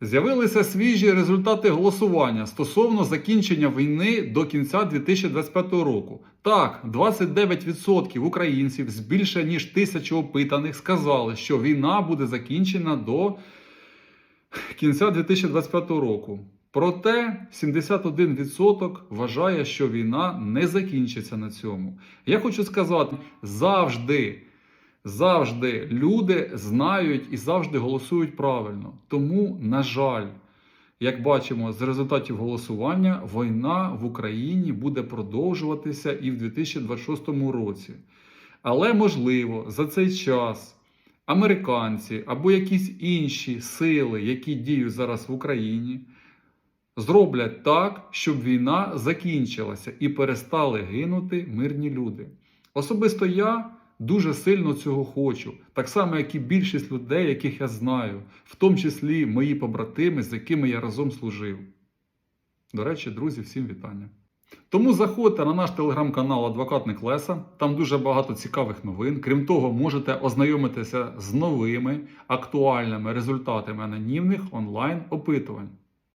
З'явилися свіжі результати голосування стосовно закінчення війни до кінця 2025 року. Так, 29% українців з більше ніж тисячі опитаних сказали, що війна буде закінчена до кінця 2025 року. Проте 71% вважає, що війна не закінчиться на цьому. Я хочу сказати, завжди, завжди люди знають і завжди голосують правильно. Тому, на жаль, як бачимо з результатів голосування, війна в Україні буде продовжуватися і в 2026 році. Але можливо за цей час американці або якісь інші сили, які діють зараз в Україні, зроблять так, щоб війна закінчилася і перестали гинути мирні люди. Особисто я дуже сильно цього хочу, так само, як і більшість людей, яких я знаю, в тому числі мої побратими, з якими я разом служив. До речі, друзі, всім вітання. Тому заходьте на наш телеграм-канал Адвокат Неклеса. Там дуже багато цікавих новин. Крім того, можете ознайомитися з новими актуальними результатами анонімних онлайн опитувань.